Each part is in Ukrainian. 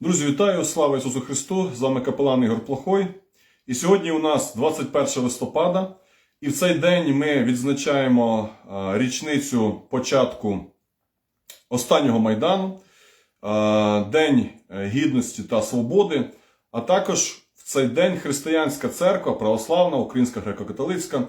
Друзі, вітаю! Слава Ісусу Христу! З вами капелан Ігор Плохой. І сьогодні у нас 21 листопада, і в цей день ми відзначаємо річницю початку останнього майдану, День е, гідності та свободи. А також в цей день Християнська церква, православна, Українська греко-католицька,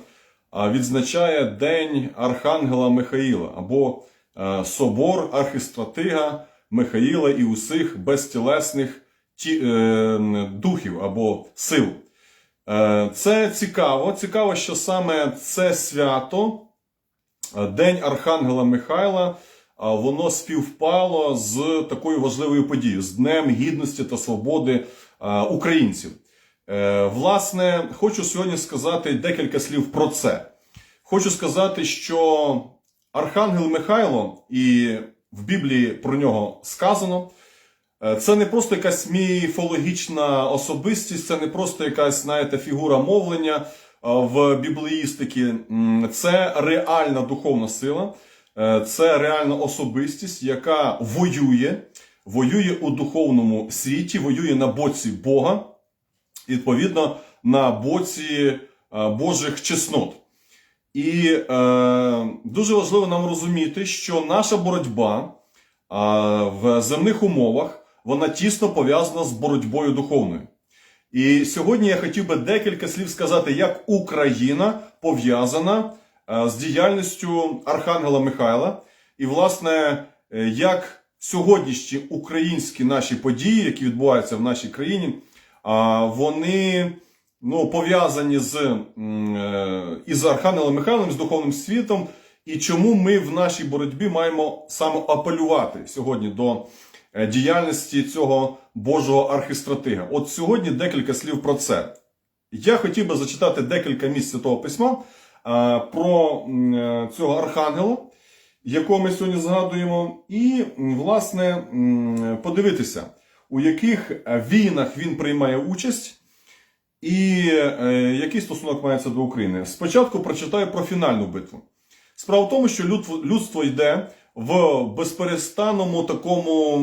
відзначає День Архангела Михаїла або е, Собор Архистратига Михаїла і усіх безтілесних ті, е, духів або сил. Е, це цікаво. Цікаво, що саме це свято, е, День Архангела Михайла, воно співпало з такою важливою подією, з Днем Гідності та Свободи е, українців. Е, Власне, хочу сьогодні сказати декілька слів про це. Хочу сказати, що Архангел Михайло, і в Біблії про нього сказано, е, це не просто якась міфологічна особистість, це не просто якась, знаєте, фігура мовлення е, в біблеїстиці. Це реальна духовна сила, е, це реальна особистість, яка воює, воює у духовному світі, воює на боці Бога, відповідно, на боці Божих чеснот. І е, дуже важливо нам розуміти, що наша боротьба е, в земних умовах вона тісно пов'язана з боротьбою духовною. І сьогодні я хотів би декілька слів сказати, як Україна пов'язана е, з діяльністю Архангела Михайла, і, власне, е, як сьогоднішні українські наші події, які відбуваються в нашій країні, вони ну, пов'язані з, е, із Архангелом Михайлом, з духовним світом, і чому ми в нашій боротьбі маємо саме апелювати сьогодні до е, діяльності цього Божого архістратига. От сьогодні декілька слів про це. Я хотів би зачитати декілька місць Святого Письма а, про е, цього архангела, якого ми сьогодні згадуємо, і, власне, подивитися, у яких е, війнах він приймає участь. І е, який стосунок мається до України? Спочатку прочитаю про фінальну битву. Справа в тому, що людство, людство йде в безперестанному такому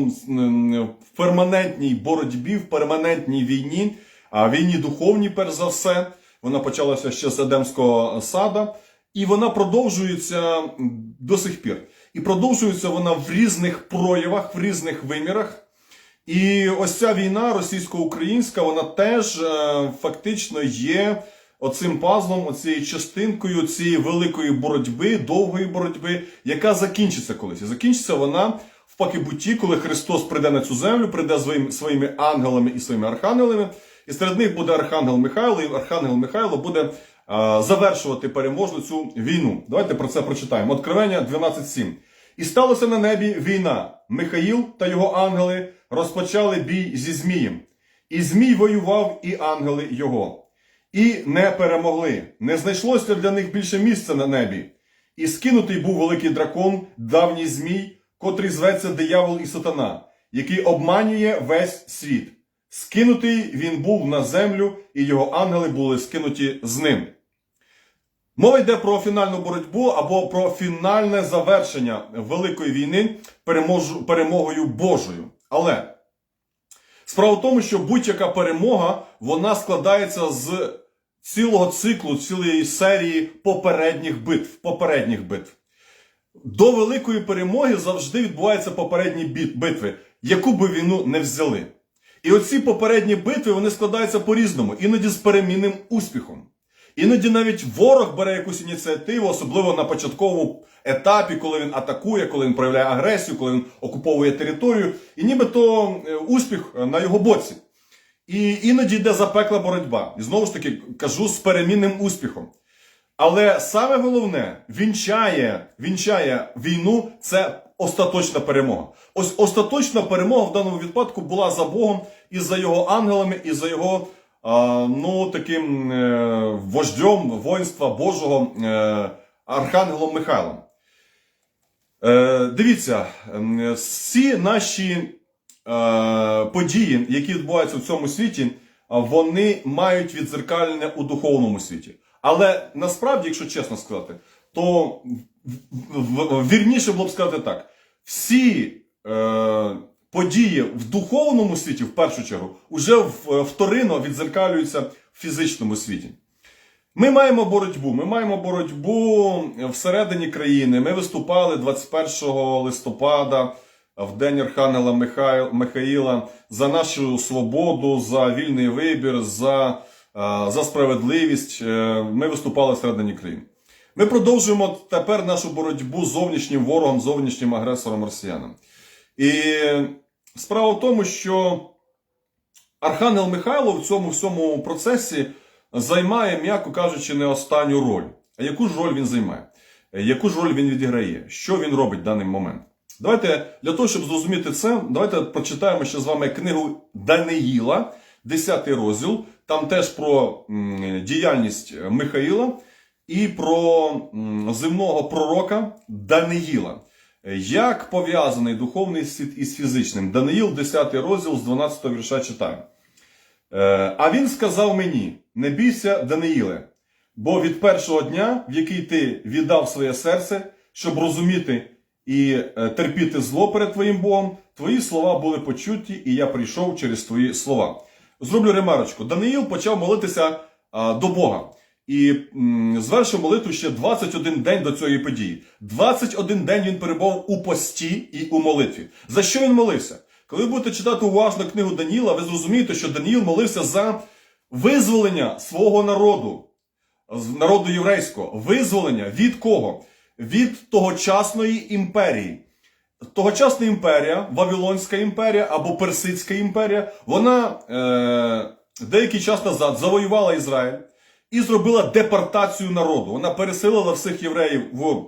в перманентній боротьбі, в перманентній війні, а війні духовній, перш за все. Вона почалася ще з Едемського сада, і вона продовжується до сих пір. І продовжується вона в різних проявах, в різних вимірах. І ось ця війна російсько-українська, вона теж е, фактично є оцим пазлом, оцією частинкою цієї великої боротьби, довгої боротьби, яка закінчиться колись. І закінчиться вона в пакибутті, коли Христос прийде на цю землю, прийде своїм, своїми ангелами і своїми архангелами. І серед них буде Архангел Михайло, і Архангел Михайло буде е, завершувати переможну цю війну. Давайте про це прочитаємо. Откровення 12.7. І сталося на небі війна. Михаїл та його ангели розпочали бій зі Змієм. І Змій воював, і ангели його. І не перемогли. Не знайшлося для них більше місця на небі. І скинутий був великий дракон, давній Змій, котрий зветься диявол і сатана, який обманює весь світ. Скинутий він був на землю, і його ангели були скинуті з ним. Мова йде про фінальну боротьбу або про фінальне завершення Великої війни перемогою Божою. Але справа в тому, що будь-яка перемога вона складається з цілого циклу, цілої серії попередніх битв. Попередніх битв. До великої перемоги завжди відбуваються попередні битви, яку би війну не взяли. І оці попередні битви вони складаються по-різному, іноді з перемінним успіхом. Іноді навіть ворог бере якусь ініціативу, особливо на початковому етапі, коли він атакує, коли він проявляє агресію, коли він окуповує територію, і нібито е, успіх е, на його боці. І іноді йде запекла боротьба. І знову ж таки кажу з перемінним успіхом. Але саме головне, вінчає, вінчає війну це остаточна перемога. Ось остаточна перемога в даному випадку була за Богом і за його ангелами, і за його ну, таким е, вождем воїнства Божого е, Архангелом Михайлом. Е, дивіться, всі наші події, які відбуваються в цьому світі, вони мають відзеркалення у духовному світі. Але насправді, якщо чесно сказати, то вірніше було б сказати так: всі події в духовному світі, в першу чергу, уже в- вторинно відзеркалюються в фізичному світі. Ми маємо боротьбу. Ми маємо боротьбу всередині країни. Ми виступали 21 листопада в День Архангела Михаїла за нашу свободу, за вільний вибір, за, е, за справедливість. Е, Ми виступали всередині країни. Ми продовжуємо тепер нашу боротьбу з зовнішнім ворогом, зовнішнім агресором росіянам. І справа в тому, що Архангел Михайло в цьому всьому процесі займає, м'яко кажучи, не останню роль. А яку ж роль він займає? Яку ж роль він відіграє? Що він робить в даний момент? Давайте для того, щоб зрозуміти це, давайте прочитаємо ще з вами книгу Даниїла, 10 розділ. Там теж про діяльність Михаїла і про земного пророка Даниїла. Як пов'язаний духовний світ із фізичним? Даниїл, 10 розділ з 12 вірша читаю. Е, А він сказав мені: не бійся, Даниїле, бо від першого дня, в який ти віддав своє серце, щоб розуміти і е, терпіти зло перед твоїм Богом, твої слова були почуті, і я прийшов через твої слова. Зроблю ремарочку. Даниїл почав молитися до Бога. І звершив молитву ще 21 день до цієї події. 21 день він перебував у пості і у молитві. За що він молився? Коли ви будете читати уважно книгу Даніла, ви зрозумієте, що Даніїл молився за визволення свого народу, народу єврейського. Визволення від кого? Від тогочасної імперії. Тогочасна імперія, Вавилонська імперія або Персидська імперія, вона е, деякий час назад завоювала Ізраїль і зробила депортацію народу. Вона переселила всіх євреїв в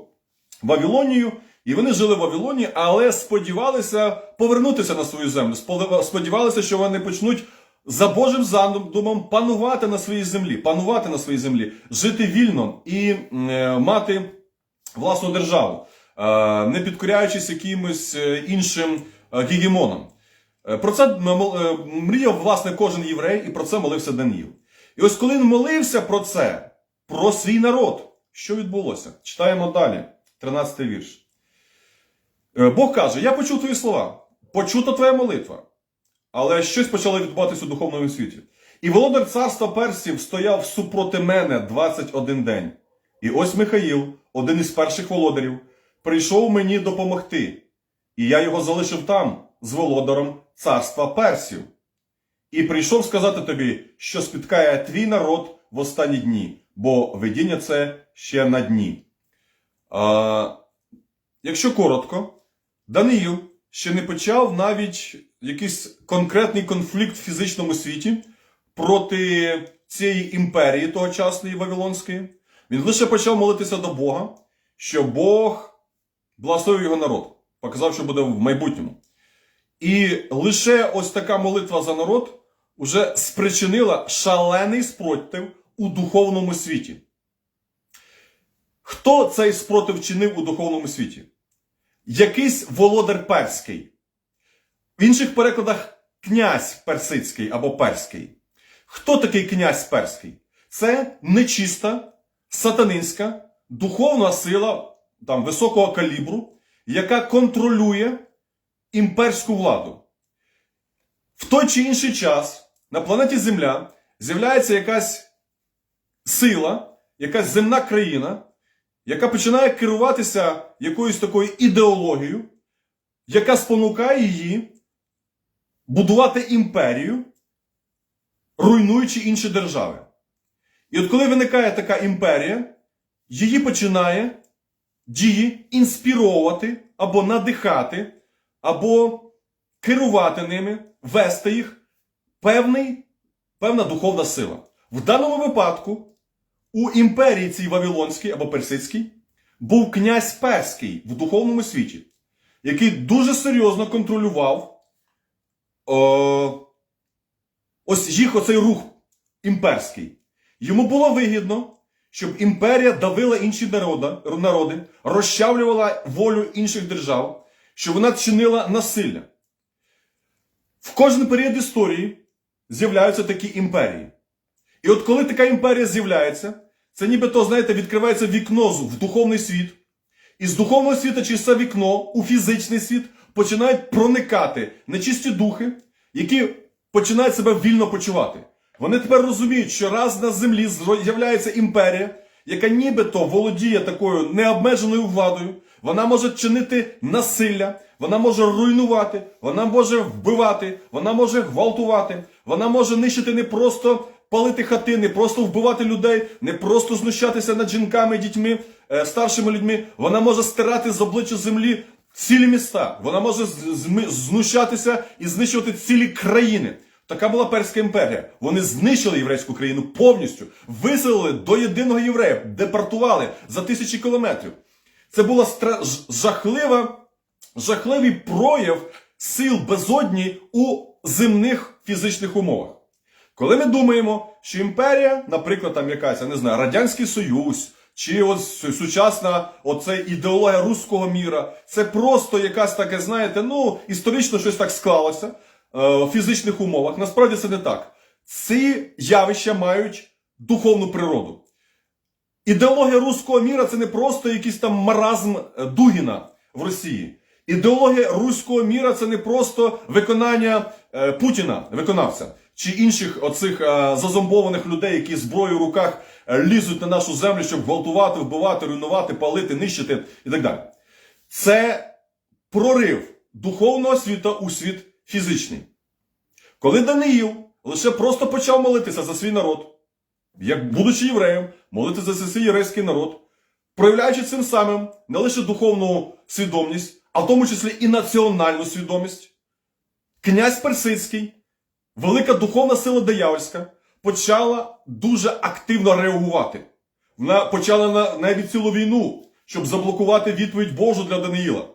Вавилонію, і вони жили в Вавилоні, але сподівалися повернутися на свою землю. Сподівалися, що вони почнуть за Божим задумом панувати на своїй землі, панувати на своїй землі, жити вільно і е, мати власну державу, е, не підкоряючись якимось е, іншим е, гегемонам. Е, Про це мріяв власне кожен єврей, і про це молився Даніїл. І ось коли він молився про це, про свій народ, що відбулося? Читаємо далі, 13 вірш. Е, Бог каже: Я почув твої слова, почута твоя молитва. Але щось почало відбуватися у духовному світі. І володар царства Персів стояв супроти мене 21 день. І ось Михаїл, один із перших володарів, прийшов мені допомогти, і я його залишив там, з володаром царства Персів. І прийшов сказати тобі, що спіткає твій народ в останні дні, бо видіння це ще на дні. А, якщо коротко, Даниїл ще не почав навіть якийсь конкретний конфлікт в фізичному світі проти цієї імперії тогочасної Вавилонської. Він лише почав молитися до Бога, що Бог благословив його народ, показав, що буде в майбутньому. І лише ось така молитва за народ уже спричинила шалений спротив у духовному світі. Хто цей спротив чинив у духовному світі? Якийсь володар перський. В інших перекладах князь персидський або перський. Хто такий князь перський? Це нечиста, сатанинська, духовна сила там, високого калібру, яка контролює імперську владу. В той чи інший час на планеті Земля з'являється якась сила, якась земна країна, яка починає керуватися якоюсь такою ідеологією, яка спонукає її будувати імперію, руйнуючи інші держави. І от коли виникає така імперія, її починає дії інспіровувати або надихати, або керувати ними, вести їх певний, певна духовна сила. В даному випадку у імперії цій Вавилонській або Персидській був князь Перський в духовному світі, який дуже серйозно контролював о, ось їх оцей рух імперський. Йому було вигідно, щоб імперія давила інші народи, народи розчавлювала волю інших держав, щоб вона чинила насилля. В кожен період історії з'являються такі імперії. І от коли така імперія з'являється, це нібито, знаєте, відкривається вікно в духовний світ. І з духовного світу через це вікно у фізичний світ починають проникати нечисті духи, які починають себе вільно почувати. Вони тепер розуміють, що раз на землі з'являється імперія, яка нібито володіє такою необмеженою владою, вона може чинити насилля, вона може руйнувати, вона може вбивати, вона може гвалтувати, вона може нищити не просто палити хати, не просто вбивати людей, не просто знущатися над жінками, дітьми, е, старшими людьми. Вона може стирати з обличчя землі цілі міста. Вона може знущатися і знищувати цілі країни. Така була Перська імперія. Вони знищили єврейську країну повністю, виселили до єдиного єврея, депортували за тисячі кілометрів. Це була стра... жахлива, жахливий прояв сил безодні у земних фізичних умовах. Коли ми думаємо, що імперія, наприклад, там якась, я не знаю, Радянський Союз, чи ось сучасна оце ідеологія руського міра, це просто якась таке, знаєте, ну, історично щось так склалося е, в фізичних умовах. Насправді це не так. Ці явища мають духовну природу. Ідеологія руського міра це не просто якийсь там маразм е, Дугіна в Росії. Ідеологія руського міра це не просто виконання е, Путіна, виконавця, чи інших оцих е, зазомбованих людей, які зброєю в руках е, лізуть на нашу землю, щоб гвалтувати, вбивати, руйнувати, палити, нищити і так далі. Це прорив духовного світу у світ фізичний. Коли Даниїл лише просто почав молитися за свій народ, як будучи євреєм, молитися за свій єврейський народ, проявляючи цим самим не лише духовну свідомість, а в тому числі і національну свідомість, князь Персидський, велика духовна сила диявольська, почала дуже активно реагувати. Вона почала на, навіть цілу війну, щоб заблокувати відповідь Божу для Даниїла.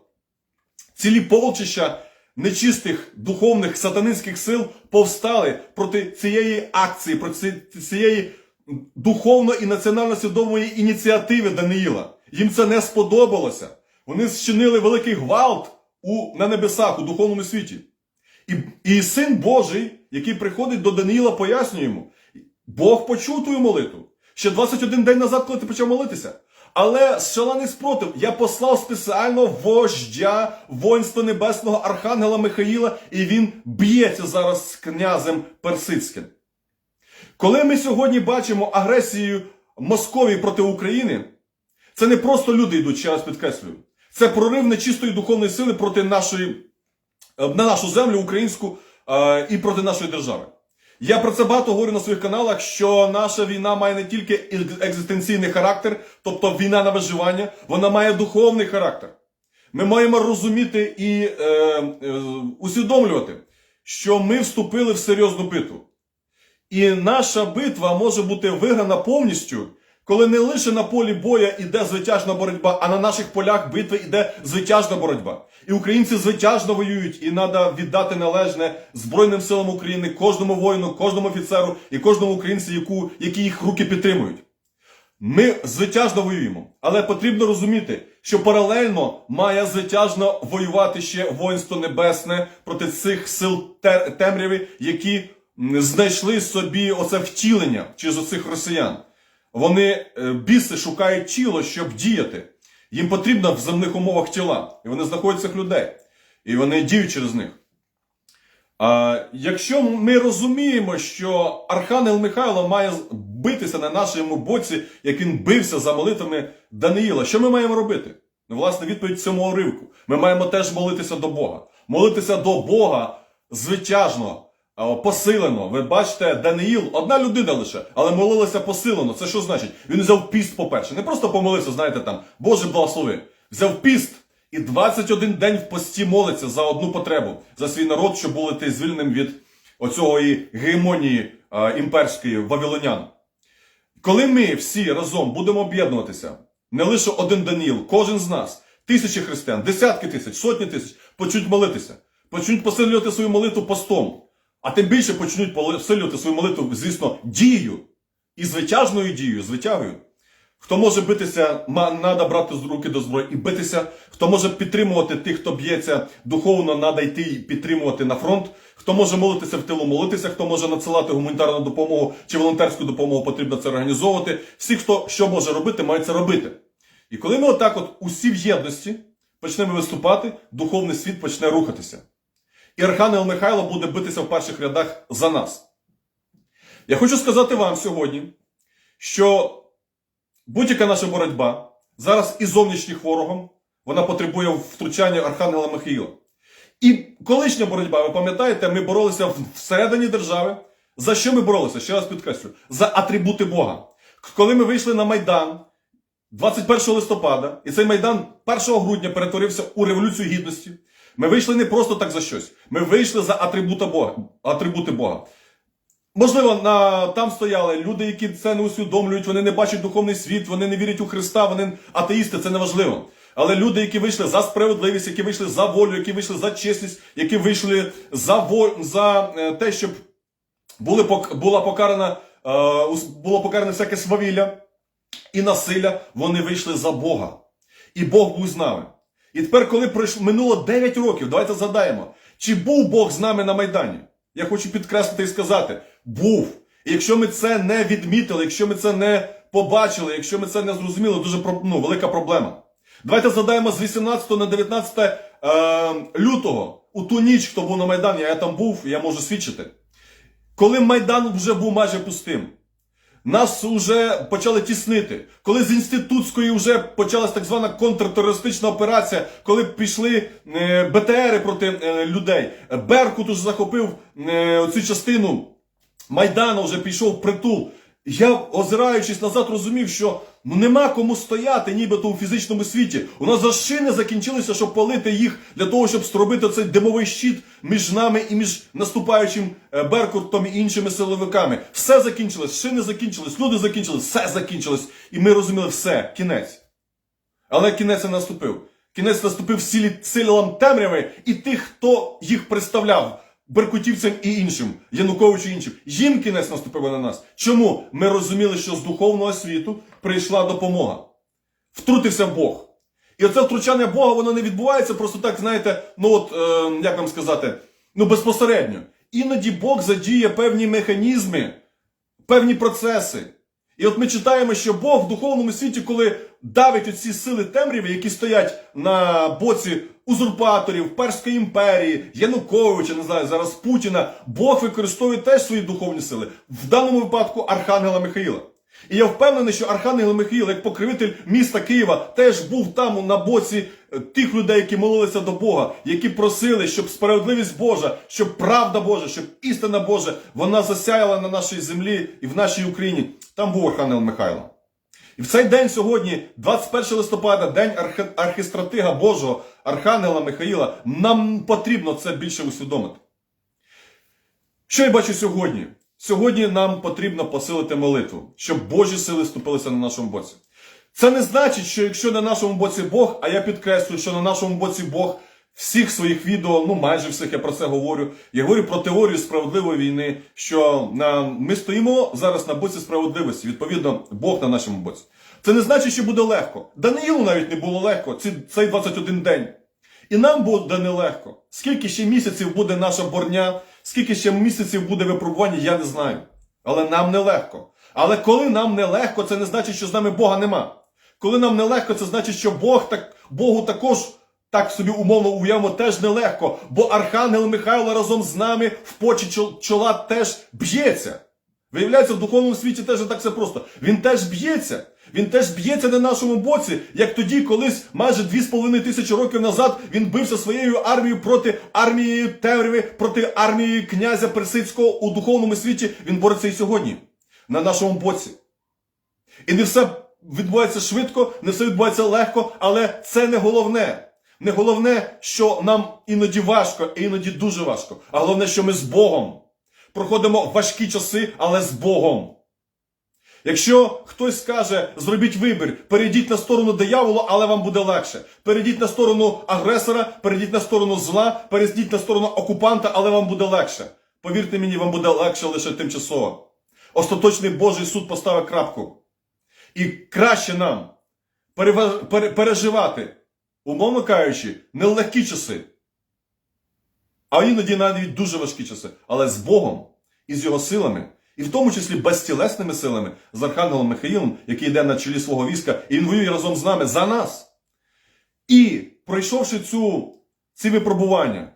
Цілі полчища нечистих духовних сатанинських сил повстали проти цієї акції, проти цієї духовно і національно свідомої ініціативи Даниїла. Їм це не сподобалося. Вони зчинили великий гвалт у, на небесах, у духовному світі. І, і син Божий, який приходить до Даниїла, пояснює йому: Бог почув твою молитву. Ще 21 день назад, коли ти почав молитися. Але шалений спротив, я послав спеціально вождя воїнства небесного архангела Михаїла, і він б'ється зараз з князем Персидським. Коли ми сьогодні бачимо агресію Московії проти України, це не просто люди йдуть, ще раз підкреслюю. Це прорив нечистої духовної сили проти нашої, е, на нашу землю українську е, і проти нашої держави. Я про це багато говорю на своїх каналах, що наша війна має не тільки екзистенційний характер, тобто війна на виживання, вона має духовний характер. Ми маємо розуміти і е, е, усвідомлювати, що ми вступили в серйозну битву. І наша битва може бути виграна повністю, коли не лише на полі боя йде звитяжна боротьба, а на наших полях битви йде звитяжна боротьба. І українці звитяжно воюють, і треба віддати належне Збройним силам України, кожному воїну, кожному офіцеру і кожному українцю, яку, які їх руки підтримують. Ми звитяжно воюємо, але потрібно розуміти, що паралельно має звитяжно воювати ще воїнство небесне проти цих сил темряви, які знайшли собі оце втілення через оцих росіян. Вони е, біси шукають тіло, щоб діяти. Їм потрібно в земних умовах тіла, і вони знаходять цих людей, і вони діють через них. А якщо ми розуміємо, що Архангел Михайло має битися на нашому боці, як він бився за молитвами Даниїла, що ми маємо робити? Ну, власне, відповідь цьому уривку. Ми маємо теж молитися до Бога. Молитися до Бога звитяжно, посилено. Ви бачите, Даниїл, одна людина лише, але молилася посилено. Це що значить? Він взяв піст, по-перше. Не просто помолився, знаєте, там, Боже благослови. Взяв піст. І 21 день в пості молиться за одну потребу, за свій народ, щоб бути звільненим від оцього і гегемонії імперської вавилонян. Коли ми всі разом будемо об'єднуватися, не лише один Даніл, кожен з нас, тисячі християн, десятки тисяч, сотні тисяч, почнуть молитися, почнуть посилювати свою молитву постом, а тим більше почнуть посилювати свою молитву, звісно, дією і звитяжною дією, звитягою. Хто може битися, треба брати з руки до зброї і битися. Хто може підтримувати тих, хто б'ється духовно, треба йти і підтримувати на фронт. Хто може молитися в тилу, молитися, хто може надсилати гуманітарну допомогу чи волонтерську допомогу, потрібно це організовувати. Всі, хто що може робити, мають це робити. І коли ми отак, от усі в єдності, почнемо виступати, духовний світ почне рухатися. І Архангел Михайло буде битися в перших рядах за нас. Я хочу сказати вам сьогодні, що будь-яка наша боротьба зараз і зовнішніх ворогом, вона потребує втручання Архангела Михаїла. І колишня боротьба, ви пам'ятаєте, ми боролися всередині держави. За що ми боролися? Ще раз підкреслю, за атрибути Бога. Коли ми вийшли на Майдан 21 листопада, і цей Майдан 1 грудня перетворився у революцію гідності, ми вийшли не просто так за щось. Ми вийшли за атрибута Бога, атрибути Бога. Можливо, на, там стояли люди, які це не усвідомлюють, вони не бачать духовний світ, вони не вірять у Христа, вони атеїсти, це не важливо. Але люди, які вийшли за справедливість, які вийшли за волю, які вийшли за чесність, які вийшли за воль, за е, те, щоб були, була покарана, е, було покаране всяке свавілля і насилля, вони вийшли за Бога. І Бог був з нами. І тепер, коли пройшло минуло 9 років, давайте згадаємо, чи був Бог з нами на Майдані? Я хочу підкреслити і сказати: був. І якщо ми це не відмітили, якщо ми це не побачили, якщо ми це не зрозуміли, дуже ну, велика проблема. Давайте згадаємо з 18 на 19 е, лютого, у ту ніч, хто був на Майдані, а я там був, я можу свідчити. Коли Майдан вже був майже пустим, нас вже почали тіснити. Коли з інститутської вже почалась так звана контртерористична операція, коли пішли е, БТРи проти е, людей, Беркут уже захопив е, цю частину Майдану, вже пішов притул. Я, озираючись назад, розумів, що ну нема кому стояти, нібито у фізичному світі. У нас за шини закінчилися, щоб палити їх для того, щоб зробити цей димовий щит між нами і між наступаючим е, Беркутом і іншими силовиками. Все закінчилось, шини закінчились, люди закінчились, все закінчилось. І ми розуміли все, кінець. Але кінець не наступив. Кінець наступив силам темряви і тих, хто їх представляв. Беркутівцям і іншим, Януковичу і іншим. Їм кінець наступив на нас. Чому? Ми розуміли, що з духовного світу прийшла допомога. Втрутився Бог. І оце втручання Бога, воно не відбувається просто так, знаєте, ну от, е, як вам сказати, ну безпосередньо. Іноді Бог задіє певні механізми, певні процеси. І от ми читаємо, що Бог в духовному світі, коли давить оці сили темряви, які стоять на боці узурпаторів, Перської імперії, Януковича, не знаю, зараз Путіна, Бог використовує теж свої духовні сили. В даному випадку Архангела Михаїла. І я впевнений, що Архангел Михаїл, як покровитель міста Києва, теж був там на боці е, тих людей, які молилися до Бога, які просили, щоб справедливість Божа, щоб правда Божа, щоб істина Божа, вона засяяла на нашій землі і в нашій Україні. Там був Архангел Михайло. І в цей день сьогодні, 21 листопада, день архи- архістратига Божого, Архангела Михаїла, нам потрібно це більше усвідомити. Що я бачу сьогодні? Сьогодні нам потрібно посилити молитву, щоб Божі сили ступилися на нашому боці. Це не значить, що якщо на нашому боці Бог, а я підкреслюю, що на нашому боці Бог всіх своїх відео, ну майже всіх я про це говорю. Я говорю про теорію справедливої війни, що на, ми стоїмо зараз на боці справедливості. Відповідно, Бог на нашому боці. Це не значить, що буде легко. Даниїлу навіть не було легко ці, цей 21 день. І нам буде нелегко. Скільки ще місяців буде наша борня, скільки ще місяців буде випробування, я не знаю. Але нам нелегко. Але коли нам нелегко, це не значить, що з нами Бога нема. Коли нам нелегко, це значить, що Бог так, Богу також, так собі умовно уявимо, теж нелегко. Бо Архангел Михайло разом з нами в почі чола теж б'ється. Виявляється, в духовному світі теж не так все просто. Він теж б'ється. Він теж б'ється на нашому боці, як тоді, колись майже 2,5 тисячі років назад він бився своєю армією проти армії темряви, проти армії князя Персидського у духовному світі. Він бореться і сьогодні на нашому боці. І не все відбувається швидко, не все відбувається легко, але це не головне. Не головне, що нам іноді важко, і іноді дуже важко. А головне, що ми з Богом проходимо важкі часи, але з Богом. Якщо хтось скаже, зробіть вибір, перейдіть на сторону диявола, але вам буде легше. Перейдіть на сторону агресора, перейдіть на сторону зла, перейдіть на сторону окупанта, але вам буде легше. Повірте мені, вам буде легше лише тимчасово. Остаточний Божий суд поставить крапку. І краще нам переживати, умовно кажучи, нелегкі часи, а іноді навіть дуже важкі часи, але з Богом і з його силами, і в тому числі безтілесними силами, з Архангелом Михаїлом, який йде на чолі свого війська, і він воює разом з нами за нас. І пройшовши цю, ці випробування,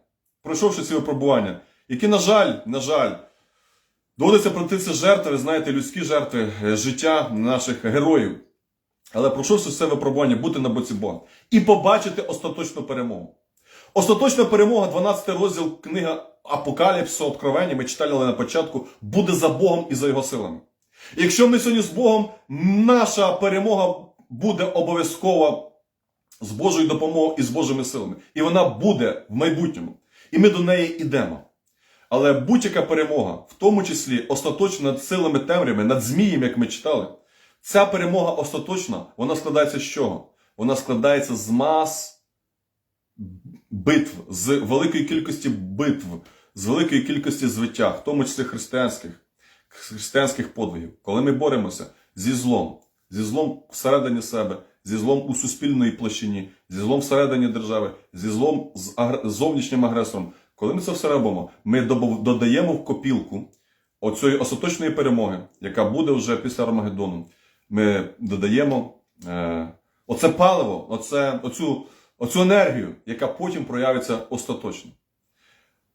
пройшовши ці випробування, які, на жаль, на жаль, доводиться пройти це жертви, знаєте, людські жертви е, життя наших героїв. Але пройшовши це випробування, бути на боці Бога і побачити остаточну перемогу. Остаточна перемога, 12 розділ книга Апокаліпсу, Откровення, ми читали на початку, буде за Богом і за його силами. І Якщо ми сьогодні з Богом, наша перемога буде обов'язково з Божою допомогою і з Божими силами. І вона буде в майбутньому. І ми до неї йдемо. Але будь-яка перемога, в тому числі остаточно над силами темряви, над змієм, як ми читали, ця перемога остаточна, вона складається з чого? Вона складається з мас битв, з великої кількості битв, з великої кількості звиття, в тому числі християнських, християнських подвигів. Коли ми боремося зі злом, зі злом всередині себе, зі злом у суспільної площині, зі злом всередині держави, зі злом з агр- зовнішнім агресором. Коли ми це все робимо, ми додаємо в копілку оцієї остаточної перемоги, яка буде вже після Армагеддону. Ми додаємо е, оце паливо, оце, оцю, оцю енергію, яка потім проявиться остаточно.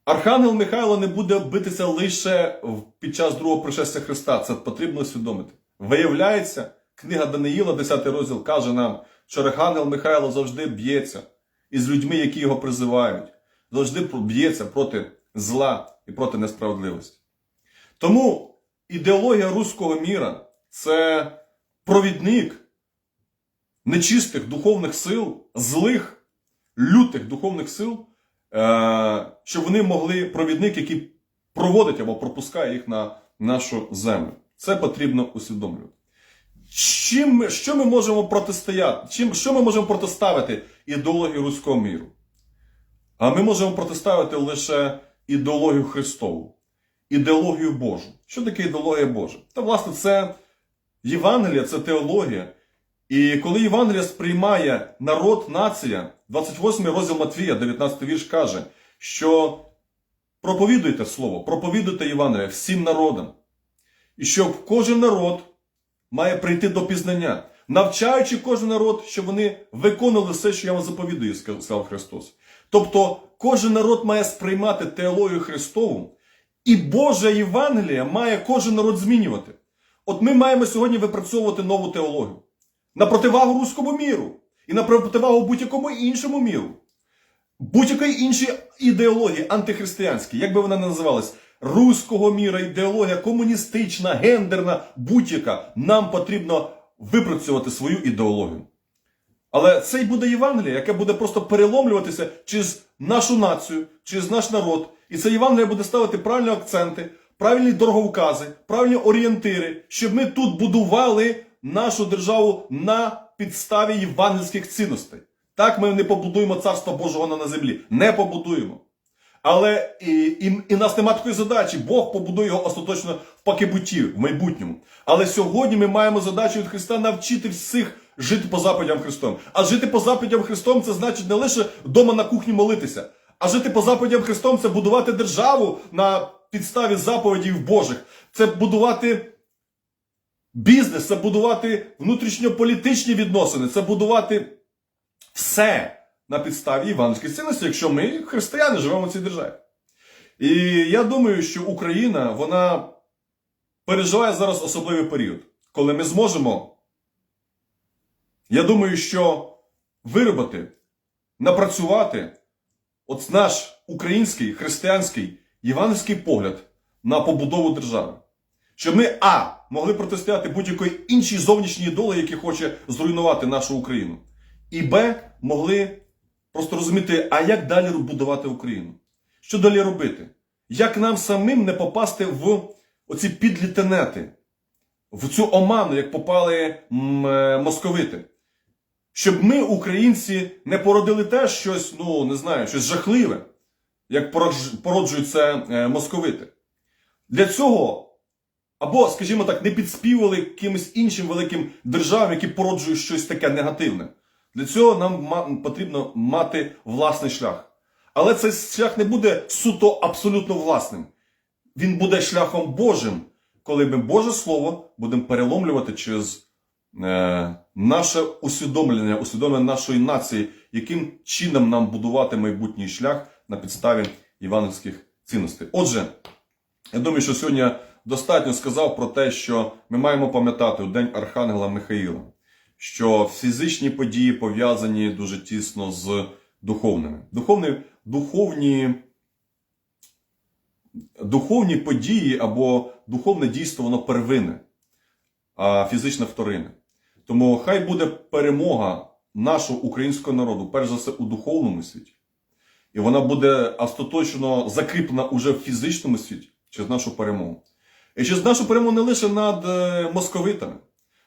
Архангел Михайло не буде битися лише під час другого пришестя Христа. Це потрібно усвідомити. Виявляється, книга Даниїла, 10 розділ, каже нам, що Архангел Михайло завжди б'ється із людьми, які його призивають, завжди б'ється проти зла і проти несправедливості. Тому ідеологія руського міра це провідник нечистих духовних сил, злих, лютих духовних сил, щоб вони могли провідник, який проводить або пропускає їх на нашу землю. Це потрібно усвідомлювати. Чим що ми можемо протистояти? Чим, що ми можемо протиставити ідеології руського міру? А ми можемо протиставити лише ідеологію Христову, ідеологію Божу. Що таке ідеологія Божа? Та, власне, це Євангелія, це теологія. І коли Євангелія сприймає народ, нація, 28 розділ Матвія, 19 вірш каже, що проповідуйте слово, проповідуйте Євангелія всім народам. І що кожен народ має прийти до пізнання, навчаючи кожен народ, щоб вони виконували все, що я вам заповідую, сказав Христос. Тобто кожен народ має сприймати теологію Христову, і Божа Євангелія має кожен народ змінювати. От ми маємо сьогодні випрацьовувати нову теологію на противагу руському міру і на противагу будь-якому іншому міру. Будь-якої іншої ідеології антихристиянській, як би вона не називалась, руського міра, ідеологія комуністична, гендерна, будь-яка, нам потрібно випрацювати свою ідеологію. Але це й буде Євангеліє, яке буде просто переломлюватися через нашу націю, через наш народ. І це Євангеліє буде ставити правильні акценти, правильні дороговкази, правильні орієнтири, щоб ми тут будували нашу державу на підставі євангельських цінностей. Так ми не побудуємо царство Божого на землі. Не побудуємо. Але і, і, і нас нема такої задачі. Бог побудує його остаточно в пакебуті, в майбутньому. Але сьогодні ми маємо задачу від Христа навчити всіх жити по заповідям Христом. А жити по заповідям Христом це значить не лише вдома на кухні молитися, а жити по заповідям Христом це будувати державу на підставі заповідів Божих. Це будувати бізнес, це будувати внутрішньополітичні відносини, це будувати все на підставі євангельських цінностей, якщо ми, християни, живемо в цій державі. І я думаю, що Україна вона переживає зараз особливий період, коли ми зможемо. Я думаю, що виробити, напрацювати от наш український християнський євангельський погляд на побудову держави. Щоб ми А. могли протистояти будь-якої іншій зовнішній долі, які хоче зруйнувати нашу Україну. І Б. могли просто розуміти, а як далі будувати Україну? Що далі робити? Як нам самим не попасти в оці підлі тенети, в цю оману, як попали е, московити? Щоб ми, українці, не породили теж щось, ну не знаю, щось жахливе, як породж- породжують це е, московити. Для цього, або, скажімо так, не підспівали якимось іншим великим державам, які породжують щось таке негативне. Для цього нам потрібно мати власний шлях. Але цей шлях не буде суто абсолютно власним. Він буде шляхом Божим, коли ми Боже Слово будемо переломлювати через е, наше усвідомлення, усвідомлення нашої нації, яким чином нам будувати майбутній шлях на підставі івангельських цінностей. Отже, я думаю, що сьогодні достатньо сказав про те, що ми маємо пам'ятати у День Архангела Михаїла, що фізичні події пов'язані дуже тісно з духовними. Духовні, духовні, духовні події або духовне дійство, воно первинне, а фізичне вторинне. Тому хай буде перемога нашого українського народу, перш за все, у духовному світі. І вона буде остаточно закріплена уже в фізичному світі через нашу перемогу. І через нашу перемогу не лише над е, московитами,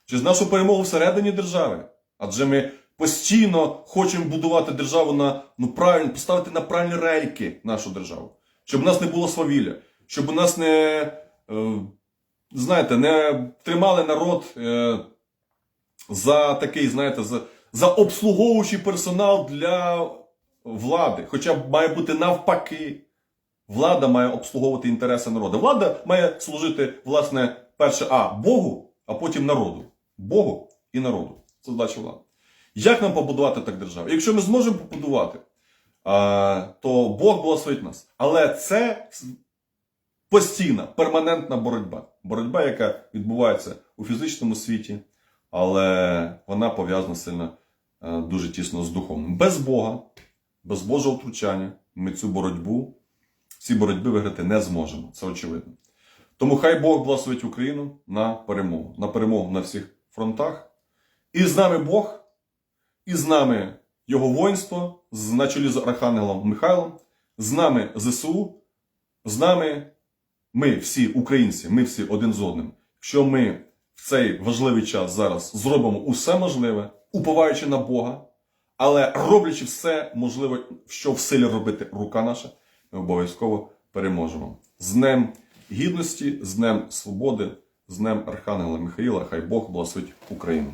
через нашу перемогу всередині держави. Адже ми постійно хочемо будувати державу на ну правильно, поставити на правильні рейки нашу державу, щоб у нас не було свавілля, щоб у нас не, е, знаєте, не тримали народ е, за такий, знаєте, за, за обслуговуючий персонал для влади. Хоча має бути навпаки. Влада має обслуговувати інтереси народу. Влада має служити, власне, перше, а Богу, а потім народу. Богу і народу. Це задача влади. Як нам побудувати так державу? Якщо ми зможемо побудувати, то Бог благословить нас. Але це постійна, перманентна боротьба. Боротьба, яка відбувається у фізичному світі, але вона пов'язана сильно е, дуже тісно з духовним. Без Бога, без Божого втручання ми цю боротьбу, ці боротьби виграти не зможемо. Це очевидно. Тому хай Бог благословить Україну на перемогу, на перемогу на всіх фронтах. І з нами Бог, і з нами Його воїнство, на чолі з Архангелом Михайлом, з нами ЗСУ, з нами ми всі українці, ми всі один з одним. Якщо ми в цей важливий час зараз зробимо усе можливе, уповаючи на Бога, але роблячи все можливе, що в силі робити рука наша, ми обов'язково переможемо. З Днем Гідності, з Днем Свободи, з Днем Архангела Михаїла, хай Бог благословить Україну.